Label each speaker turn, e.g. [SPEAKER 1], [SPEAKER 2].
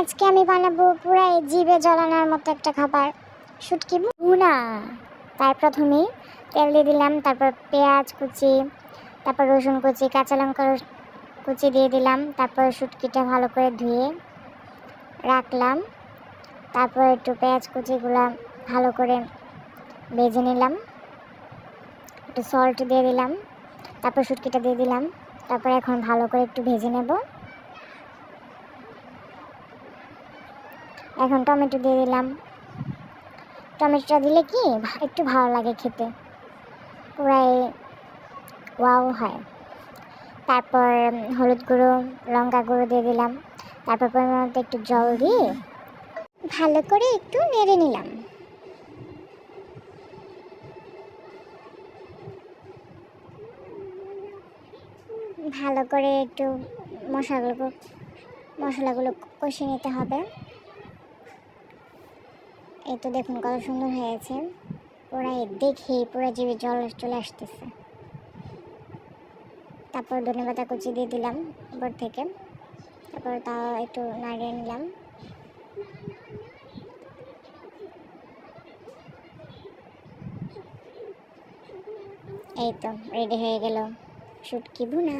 [SPEAKER 1] আজকে আমি বানাবো পুরাই জিভে জ্বলানোর মতো একটা খাবার। শুটকি ভুনা। তার প্রথমেই তেল দিয়ে দিলাম, তারপর পেঁয়াজ কুচি, তারপর রসুন কুচি, কাঁচা লঙ্কা কুচি দিয়ে দিলাম, তারপর শুটকিটা ভালো করে ধুয়ে রাখলাম। তারপর একটু পেঁয়াজ কুচিগুলো ভালো করে ভেজে নিলাম। একটু সল্ট দিয়ে দিলাম, তারপর শুটকিটা দিয়ে দিলাম। তারপর এখন ভালো করে একটু ভেজে নেব। এখন টমেটো দিয়ে দিলাম। টমেটোটা দিলে কি একটু ভালো লাগে খেতে। পুরাই ওয়াও হয়। তারপর হলুদ গুঁড়ো, লঙ্কা গুঁড়ো দিয়ে দিলাম। তারপর পরিমাণ একটু জল দিয়ে ভালো করে একটু নেড়ে নিলাম। ভালো করে একটু মশলাগুলো মশলাগুলো কষিয়ে নিতে হবে। এই তো দেখুন কত সুন্দর হয়েছে। পুরাই দেখে, পুরো জিভে জল চলে আসতেছে। তারপর ধনে পাতা কুচি দিয়ে দিলাম উপর থেকে। তারপর তা একটু নাড়িয়ে নিলাম। এই তো রেডি হয়ে গেল। শুটকি ভুনা।